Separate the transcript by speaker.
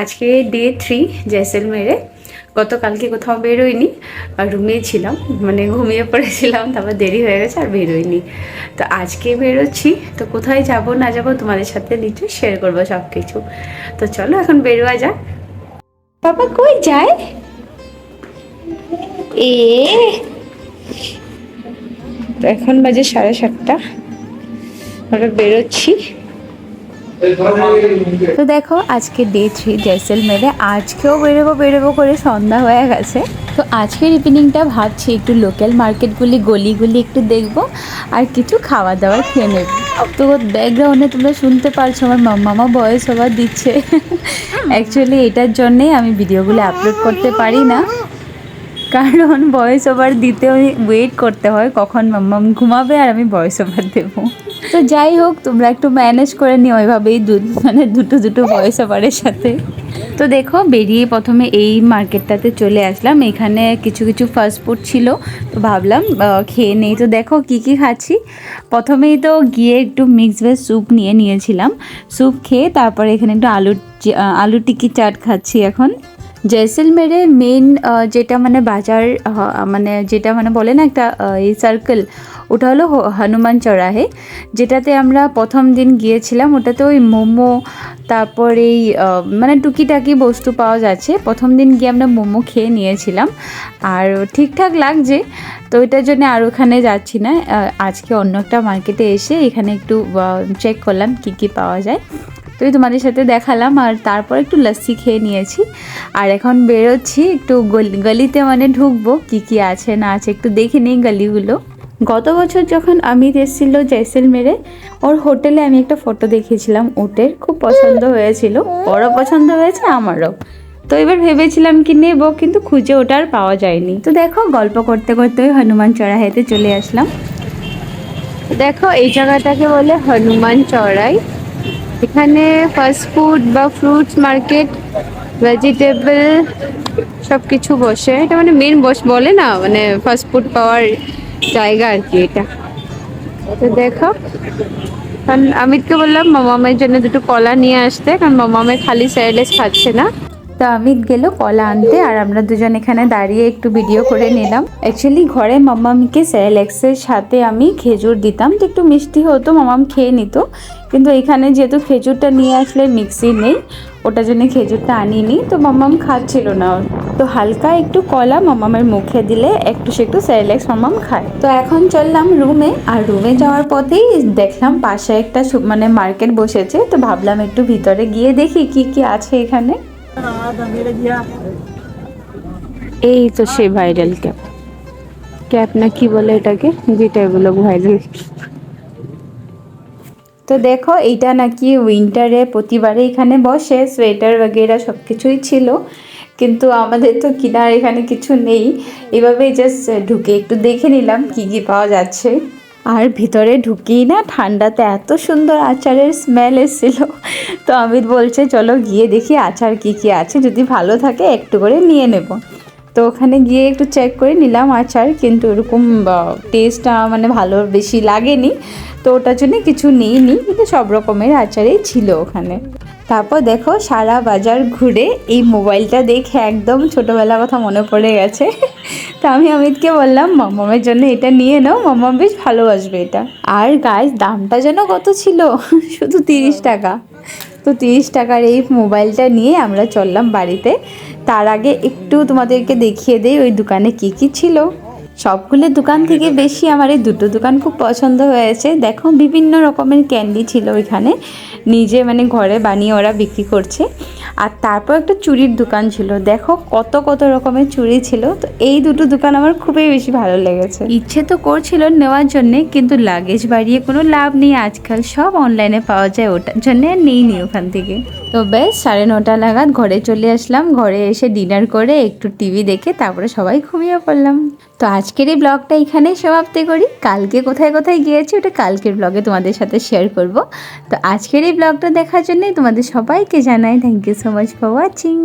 Speaker 1: আজকে day three জেসেলমেরে গতকালকে কোথাও বেরোয়নি রুমেই ছিলাম মানে ঘুমিয়ে পড়েছিলাম, তারপর দেরি হয়ে গেছে আর বেরোয়নি। তো আজকে বেরোচ্ছি, তো কোথায় যাব না যাব তোমাদের সাথে নিশ্চয়ই শেয়ার করব সব কিছু তো চলো এখন বেরোয়া যাক। বাবা কই যায়? এ এখন বাজে সাড়ে সাতটা। আমরা বেরোচ্ছি। তো দেখো, আজকে ডে থ্রি জেসেলমেরে আজকেও বেরোবো বেরোবো করে সন্ধ্যা হয়ে গেছে। তো আজকের ইভিনিংটা ভাবছি একটু লোকাল মার্কেটগুলি গলিগুলি একটু দেখব আর কিছু খাওয়া দাওয়া খেয়ে নেব। তো ব্যাকগ্রাউন্ডে তোমরা শুনতে পারছ, আমার মামা বয়স ওভার দিচ্ছে। অ্যাকচুয়ালি এটার জন্যেই আমি ভিডিওগুলো আপলোড করতে পারি না। কারণ ভয়েস ওভার দিতে ওয়েট করতে হয়, কখন মাম্মাম ঘুমাবে আর আমি ভয়েস ওভার দেবো। তো যাই হোক, তোমরা একটু ম্যানেজ করে নিও ওইভাবেই দু মানে দুটো দুটো ভয়েস ওভারের সাথে। তো দেখো, বেরিয়ে প্রথমে এই মার্কেটটাতে চলে আসলাম। এখানে কিছু কিছু ফাস্ট ফুড ছিল, তো ভাবলাম খেয়ে নেই। তো দেখো কি কি খাচ্ছি। প্রথমেই তো গিয়ে একটু মিক্স ভেজ স্যুপ নিয়ে নিয়েছিলাম। স্যুপ খেয়ে তারপরে এখানে একটু আলু আলু টিকি চাট খাচ্ছি এখন। জয়সলমেরে মেন যেটা মানে বাজার মানে যেটা মানে বলে না একটা এই সার্কেল ওটা হলো হনুমান চড়াহে। যেটাতে আমরা প্রথম দিন গিয়েছিলাম, ওটাতে ওই মোমো, তারপর এই মানে টুকিটাকি বস্তু পাওয়া যাচ্ছে। প্রথম দিন গিয়ে আমরা মোমো খেয়ে নিয়েছিলাম। আর ঠিকঠাক লাগছে, তো ওইটার জন্য আর ওখানে যাচ্ছি না। আজকে অন্য একটা মার্কেটে এসে এখানে একটু চেক করলাম কি কি পাওয়া যায়। তো এই তোমাদের সাথে দেখালাম আর তারপর একটু লস্যি খেয়ে নিয়েছি। আর এখন বেরোচ্ছি, একটু গলি- গলিতে মানে ঢুকবো, কি কি আছে না আছে একটু দেখে নিই গলিগুলো। গত বছর যখন অমিত এসেছিল জয়সেলমেরে ওর হোটেলে আমি একটা ফটো দেখিয়েছিলাম ওটের খুব পছন্দ হয়েছিল। ওরও পছন্দ হয়েছে, আমারও। তো এবার ভেবেছিলাম কি নেব, কিন্তু খুঁজে ওটা আর পাওয়া যায়নি। তো দেখো, গল্প করতে করতে ওই হনুমান চড়াইতে চলে আসলাম। দেখো, এই জায়গাটাকে বলে হনুমান চড়াই। এখানে ফাস্ট ফুড বা ফ্রুটস মার্কেট ভেজিটেবল সব কিছু বসে। এটা মানে মেন বস বলে না মানে ফাস্ট ফুড পাওয়ার জায়গা আর কি এটা। তো দেখো, কারণ অমিতকে বললাম, মামামের জন্য দুটো কলা নিয়ে আসতে, কারণ মামামের খালি স্যারেলেস খাচ্ছে না। তো অমিত গেল, কলা আনতে, আর আমরা দুজন এখানে দাঁড়িয়ে একটু ভিডিও করে নিলাম। অ্যাকচুয়ালি ঘরে মামামকে স্যারেলেক্সের সাথে আমি খেজুর দিতাম, তো একটু মিষ্টি হতো মামাম খেয়ে নিত। কিন্তু এখানে যেহেতু খেজুরটা নিয়ে আসলে মিক্সি নেই, ওটার জন্য খেজুরটা আনিনি, তো মামাম খাচ্ছিল না। তো হালকা একটু কলা মামামের মুখে দিলে একটু সে একটু স্যারেলেক্স মামাম খায়। তো এখন চললাম রুমে আর রুমে যাওয়ার পথেই দেখলাম পাশে একটা মানে মার্কেট বসেছে, তো ভাবলাম একটু ভিতরে গিয়ে দেখি কি কি আছে এখানে। এই তো সেই ভাইরাল ক্যাপ ক্যাপ না কি বলে এটাকে? যেটা এগুলো ভাইরাল তো দেখো, এইটা নাকি উইন্টারে প্রতিবারে এখানে বসে সোয়েটার বগেরা সব কিছুই ছিল। কিন্তু আমাদের তো কিনার এখানে কিছু নেই। এভাবেই জাস্ট ঢুকে একটু দেখে নিলাম কি কি পাওয়া যাচ্ছে। আর ভিতরে ঢুকিই না, ঠান্ডাতে এত সুন্দর আচারের স্মেল এসেছিল। তো অমিত বলছে, চলো গিয়ে দেখি আচার কি কি আছে, যদি ভালো থাকে একটু করে নিয়ে নেব। তো ওখানে গিয়ে একটু চেক করে নিলাম আচার, কিন্তু ওরকম টেস্টটা মানে ভালো বেশি লাগেনি। তো ওটার জন্য কিছু নিইনি, কিন্তু সব রকমের আচারেই ছিল ওখানে। তারপর দেখো সারা বাজার ঘুরে এই মোবাইলটা দেখে একদম ছোটোবেলার কথা মনে পড়ে গেছে। তো আমি অমিতকে বললাম মামামের জন্য এটা নিয়ে নাও মামাম বেশ ভালোবাসবে এটা। আর গাইস দামটা যেন কত ছিল? শুধু তিরিশ টাকা। তো তিরিশ টাকার এই মোবাইলটা নিয়ে আমরা চললাম বাড়িতে। তার আগে একটু তোমাদেরকে দেখিয়ে দেই ওই দোকানে কি কি ছিল। সবগুলো দোকান থেকে বেশি আমার এই দুটো দোকান খুব পছন্দ হয়েছে। দেখো বিভিন্ন রকমের ক্যান্ডি ছিল ওইখানে। নিজে মানে ঘরে বানিয়ে ওরা বিক্রি করছে। আর তারপর একটা চুড়ির দোকান ছিল। দেখো কত কত রকমের চুড়ি ছিল। তো এই দুটো দোকান আমার খুবই বেশি ভালো লেগেছে। ইচ্ছে তো করছিল নেওয়ার জন্যে কিন্তু লাগেজ বাড়িয়ে কোনো লাভ নেই। আজকাল সব অনলাইনে পাওয়া যায় ওটার জন্যে আর নিইনি ওখান থেকে। তো বেশ, সাড়ে নটা নাগাদ ঘরে চলে আসলাম। ঘরে এসে ডিনার করে একটু টিভি দেখে তারপরে সবাই ঘুমিয়ে পড়লাম। তো আজকের এই ব্লগটা এখানেই সমাপ্তি করি। কালকে কোথায় কোথায় গিয়েছি ওটা কালকের ব্লগে তোমাদের সাথে শেয়ার করব। তো আজকের এই ব্লগটা দেখার জন্যই তোমাদের সবাইকে জানাই thank you so much for watching